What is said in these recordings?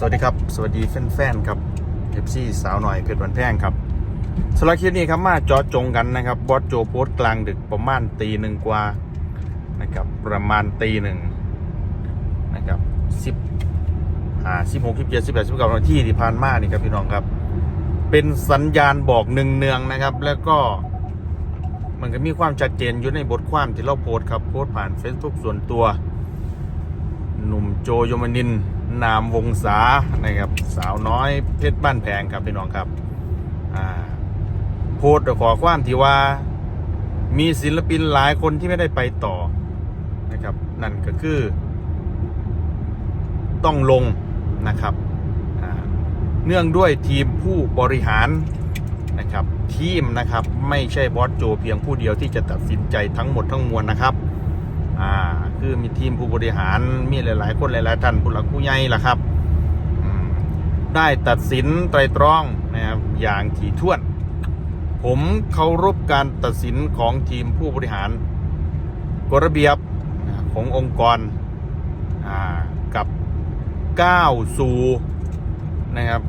สวัสดีครับ สวัสดีแฟนๆครับเอฟซีสาวหน่อยเพชรวันแพงครับสำหรับคลิปนี้ครับมาจอจงกันนะครับบอสโจโพสกลางดึกประมาณตีหนึ่งกว่านะครับประมาณตีหนึ่งนะครับสิบห้าสิบหกสิบเจ็ดสิบแปดสิบเก้านาที่ที่ผ่านมานี่ครับพี่น้องครับ เป็นสัญญาณบอกหนึ่งเนืองนะครับ แล้วก็มันก็มีความชัดเจนอยู่ในบทความที่เราโพสครับโพสผ่าน Facebook ส่วนตัว หนุ่มโจโยมนิน นามวงศานะครับสาวน้อยเพชรบ้านแพงครับพี่น้องครับโพสต์ขอความที่ว่ามีศิลปินหลายคนที่ไม่ได้ไปต่อนะครับ นั่นก็คือ ต้องลงนะครับเนื่องด้วยทีมผู้บริหารนะครับทีมนะครับไม่ใช่บอสโจเพียงผู้เดียวที่จะตัดสินใจทั้งหมดทั้งมวลนะครับ คือมีทีมผู้บริหารมีหลาย ๆ คนหลายๆท่านผู้หลักผู้ใหญ่ล่ะครับได้ตัดสินไตรตรองนะครับอย่างถี่ถ้วน ผมเคารพการตัดสินของทีมผู้บริหารกฎระเบียบขององค์กรกับก้าวสู่นะครับ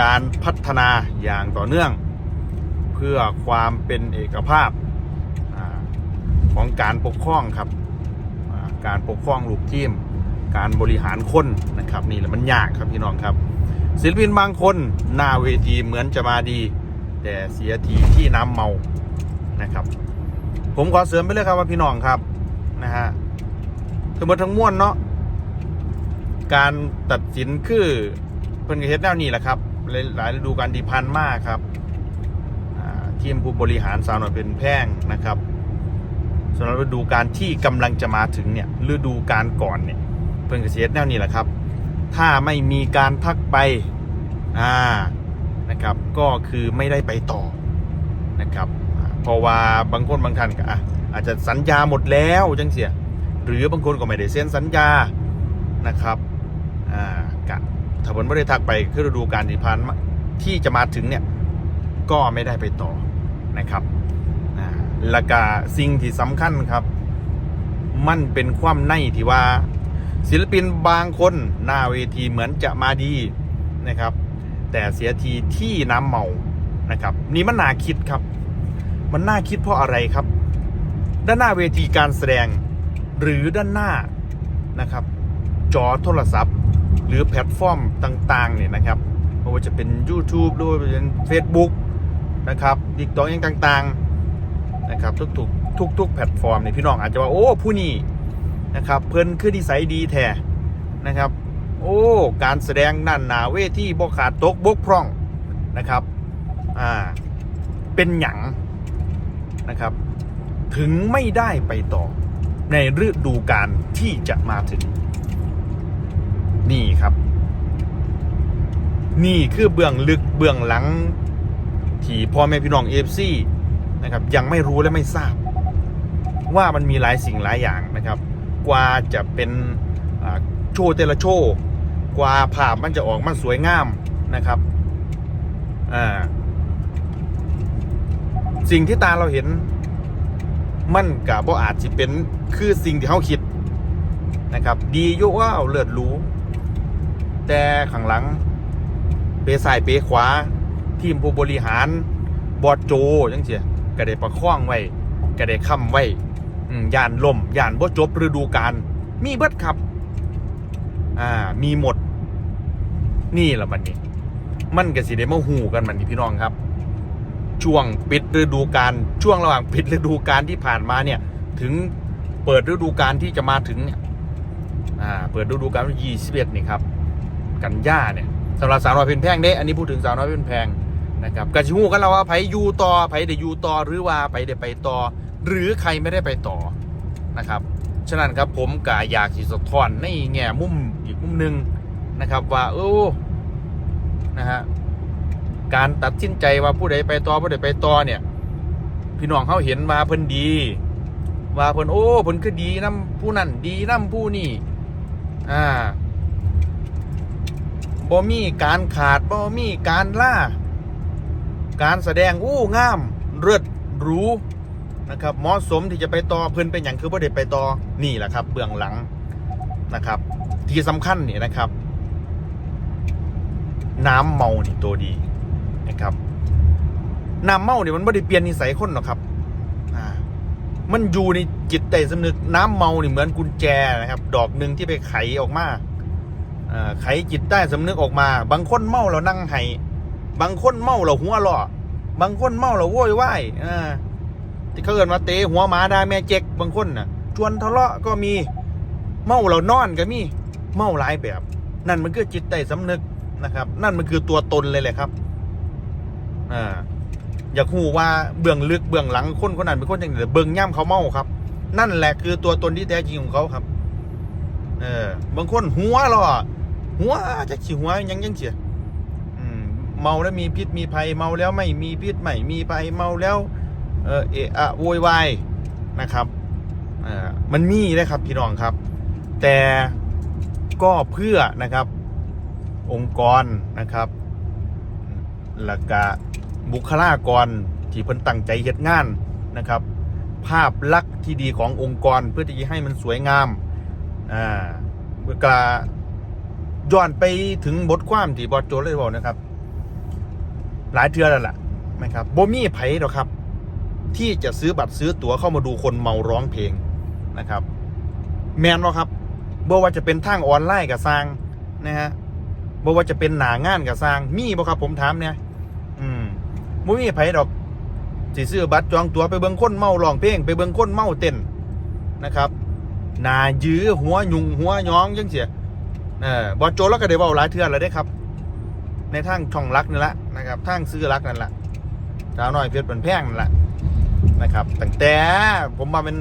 การพัฒนาอย่างต่อเนื่อง เพื่อความเป็นเอกภาพอของการปกครองครับ การปกครองลูกทีม การบริหารคนนะครับ นี่แหละมันยากครับพี่น้องครับ ศิลปินบางคนหน้าเวทีเหมือนจะมาดี แต่เสียทีที่น้ำเมานะครับ ผมขอเสริมไปเลยครับว่าพี่น้องครับนะฮะทั้งหมดทั้งมวลเนาะการตัดสินคือเพิ่นก็เฮ็ดแนวนี้แหละครับหลายฤดูกาลที่ผ่านมากครับทีมผู้บริหารสาวหน่อยเป็นแพงนะครับ สำหรับฤดูกาลที่กำลังจะมาถึงเนี่ยฤดูกาลก่อนเนี่ยเพิ่นก็สิเฮ็ดแนวนี้แหละครับ ถ้าไม่มีการทักไปอ่านะครับก็คือไม่ได้ไปต่อนะครับเพราะว่าบางคนบางท่านก็อาจจะสัญญาหมดแล้วจังเสียหรือบางคนก็ไม่ได้เซ็นสัญญานะครับอ่ากะถ้าผลไม่ได้ทักไปคือฤดูการที่ผ่านที่จะมาถึงเนี่ยก็ไม่ได้ไปต่อนะครับ แล้วก็สิ่งที่สำคัญครับ มันเป็นความในที่ว่า ศิลปินบางคนหน้าเวทีเหมือนจะมาดีนะครับ แต่เสียทีที่น้ำเมานะครับ นี่มันน่าคิดครับ มันน่าคิดเพราะอะไรครับ ด้านหน้าเวทีการแสดงหรือด้านหน้านะครับ จอโทรศัพท์ หรือแพลตฟอร์มต่างๆเนี่ยนะครับไม่ว่าจะเป็น YouTube หรือว่าจะเป็น Facebook นะครับดิกตอกยังต่างๆ นะครับทุกๆทุกๆแพลตฟอร์มเนี่ยพี่น้องอาจจะว่าโอ้ผู้นี้นะครับเพิ่นคือดีไซน์ดีแท้นะครับ โอ้การแสดงนั่นหนาเวทีบกขาดตกบกพร่องนะครับอ่าเป็นหยังนะครับ ถึงไม่ได้ไปต่อในฤดูกาลที่จะมาถึง นี่ครับ นี่คือเบื้องลึกเบื้องหลังที่พ่อแม่พี่น้องเอฟซี นะครับ ยังไม่รู้และไม่ทราบ ว่ามันมีหลายสิ่งหลายอย่างนะครับ กว่าจะเป็นโชว์แต่ละโชว์กว่าภาพมันจะออกมาสวยงามนะครับสิ่งที่ตาเราเห็น มันกับบ่อาจจะเป็นคือสิ่งที่เขาคิดนะครับ ดีอยุว่าเอาเลือดรู้ แต่ข้างหลัง เปสายเปขวา ทีมผู้บริหาร บอดโจจังเสีย ก็ได้ประคองไว้ก็ได้ค้ำไว้ยานลมยานบ่จบฤดูกาลมีเบิดครับ อ่า มีหมด นี่แหละมันนี่มันก็สิได้มาหูกันมันนี่พี่น้องครับ ช่วงปิดฤดูกาลช่วงระหว่างปิดฤดูกาลที่ผ่านมาเนี่ย ถึงเปิดฤดูกาลที่จะมาถึงเนี่ย อ่า เปิดฤดูกาลวันที่21นี่ครับ กันย่าเนี่ยสำหรับสาวน้อยเพลินแพงเด้ อันนี้พูดถึงสาวน้อยเพลินแพง นะครับกระชิงูกันแล้วว่าไผอยูต่อไผได้อยูต่อหรือว่าไผได้ไปต่อ หรือใครไม่ได้ไปต่อนะครับฉะนั้นครับผมก็อยากสิสะท้อนในแง่มุมอีกมุมหนึ่งนะครับ ว่าเออนะฮะการตัดสินใจว่าผู้ใดไปต่อผู้ใดไปต่อเนี่ย พี่น้องเขาเห็นว่าเพิ่นดี ว่าเพิ่นโอ้เพิ่นคือดีน้ำผู้นั่นดีน้ำผู้นี่อ่าบ่มีการขาดบ่มีการล่า การแสดงอู้งามเลิศรู้นะครับเหมาะสมที่จะไปต่อเพื่อนเป็นอย่างคือบ่ได้ไปต่อนี่แหละครับ เบื้องหลังนะครับ ที่สำคัญนี่นะครับ น้ำเมานี่ตัวดีนะครับ น้ำเมาเนี่ยมันไม่ได้เปลี่ยนนิสัยคนหรอกครับอ่ามันอยู่ในจิตใจสำนึกน้ำเมานี่เหมือนกุญแจนะครับ ดอกหนึ่งที่ไปไขออกมาอ่าไขจิตใต้สำนึกออกมา บางคนเมาเรานั่งไห้ บางคนเมาเราหัวเราะบางคนเมาเราโวยวายอ่าที่เขาเอินมาเตะหัวหมาได้แม่เจ๊กบางคนน่ะ ชวนทะเลาะก็มีเมาเรานอนก็มีเมาหลายแบบ นั่นมันคือจิตใต้สำนึกนะครับ นั่นมันคือตัวตนเลยแหละครับอ่าอยากหูว่าเบื้องลึกเบื้องหลังคนคนนั้นเป็นคนอย่างไรเบื้องย่ำเขาเมาครับ นั่นแหละคือตัวตนที่แท้จริงของเขาครับ เออบางคนหัวเราอหัวจะขี่หัวยังยังเสีย เมาแล้วมีพิษมีภัยเมาแล้วไม่มีพิษไม่มีภัยเมาแล้วเออเอะอะโวยวายนะครับอ่ามันมีนะครับพี่น้องครับ แต่ก็เพื่อนะครับองค์กรนะครับแล้วก็บุคลากรที่เพิ่นตั้งใจเฮ็ดงานนะครับ ภาพลักษณ์ที่ดีขององค์กรเพื่อที่จะให้มันสวยงามอ่าเมื่อกาย้อนไปถึงบทความที่บอสโจเลยบอกนะครับ หลายเทือแล้วล่ะนะครับบ่มีไผ่หรอกครับ ที่จะซื้อบัตรซื้อตั๋วเข้ามาดูคนเมาร้องเพลงนะครับ แมนว่าครับบ่ว่าจะเป็นทางออนไลน์กับสร้างนะฮะบ่ว่าจะเป็นหนางานกับสร้างมีบ่ครับผมถามเนี่ยอืมบ่มีไผ่ดอกสิซื้อบัตรจองตั๋วไปเบิ่งคนเมาร้องเพลงไปเบิ่งคนเมาเต้นนะครับหนายื้อหัวยุงหัวย้องจังเสียเออบอโจแล้วก็ได้เว้าหลายเทื่อแล้วเด้ครับ ในทางช่องรักนี่ละนะครับทางซื้อรักนั่นละสาวน้อยเพชรเป็นแพงนั่นละนะครับตั้งแต่ผมมาเป็น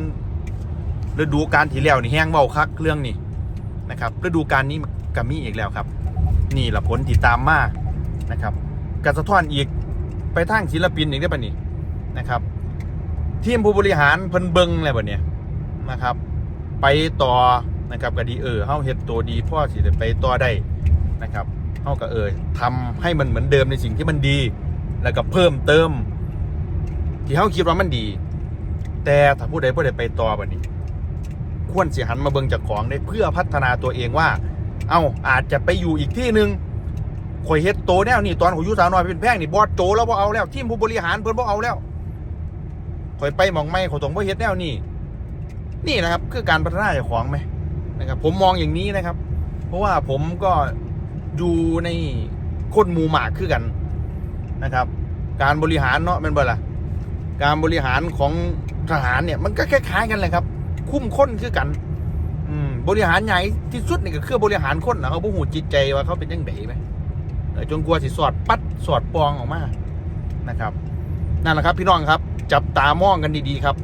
ฤดูการที่แล้วนี่แห้งเบาคักเรื่องนี้นะครับฤดูการนี้ก็มีอีกแล้วครับ นี่ละผลที่ตามมานะครับกระสะท้อนอีกไปทางศิลปินอีกได้ปะนี่นะครับ ทีมผู้บริหารเพิ่นเบิงอะไรแบบเนี้ยนะครับ ไปต่อนะครับก็ดีเออเฮาเฮ็ดตัวดีพ่อสิได้ไปต่อได้นะครับ เฮาก็เออทำให้มันเหมือนเดิมในสิ่งที่มันดี แล้วก็เพิ่มเติม ที่เฮาคิดว่ามันดี แต่ถ้าผู้ใดบ่ได้ไปต่อบัดนี้ ควรสิหันมาเบิ่งจากของได้เพื่อพัฒนาตัวเองว่า เอ้าอาจจะไปอยู่อีกที่หนึ่งข่อยเฮ็ดโตแนวนี่ตอนข่อยอยู่สาวน้อยเป็นแพงนี่บอสโจแล้วบ่เอาแล้วทีมผู้บริหารเพิ่นบ่เอาแล้วข่อยไปมองไม่ข่อยต้องบ่เฮ็ดแนวนี้นี่นะครับคือการพัฒนาเจ้าของไหมนะครับผมมองอย่างนี้นะครับ เพราะว่าผมก็ อยู่ในคนหมู่หมากคือกันนะครับ การบริหารเนาะเป็นบ่ล่ะการบริหารของทหารเนี่ยมันก็คล้ายๆกันเลยครับ คุ้มค้นคือกัน อืมบริหารใหญ่ที่สุดนี่ก็คือบริหารคนนะเขาบ่หูจิตใจว่าเขาเป็นยังไงไหมจนกลัวสิสอดปัดสอดปองออกมานะครับนั่นแหละครับพี่น้องครับ จับตามองกันดีๆครับ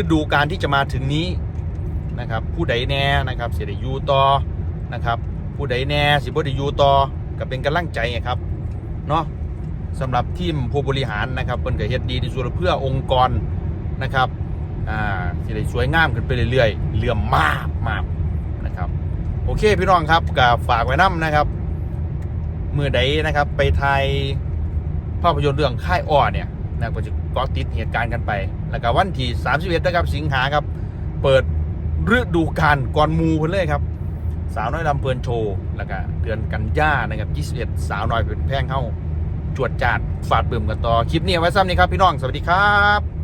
ฤดูการที่จะมาถึงนี้นะครับ ผู้ใดแน่นะครับเสิได้อยู่ต่อนะครับ ผู้ใดแน่สิบ่ได้อยู่ต่อก็เป็นกำลังใจไงครับเนาะสำหรับทีมผู้บริหารนะครับเพิ่นก็เฮ็ดดีที่สุดเพื่อองค์กรนะครับอ่าสิได้สวยงามขึ้นไปเรื่อยๆเลื่อมมากมากนะครับโอเคพี่น้องครับก็ฝากไว้น้ำนะครับมือใดนะครับไปไทยภาพยนตร์เรื่องค่ายอ้อเนี่ยนะก็จะก็ติดเหตุการณ์กันไป แล้วก็วันที่31นะครับสิงหาครับ เปิดฤดูกาลก่อนมูเพิ่นเลยครับ สาวน้อยลำเพลินโชว์แล้วก็เดือนกันยานะครับ21 สาวน้อยเป็นแพงเข้าจวดจาดฝาดเบิ่มกันต่อ คลิปนี้ไว้ซ้ำนี้ครับพี่น้อง สวัสดีครับ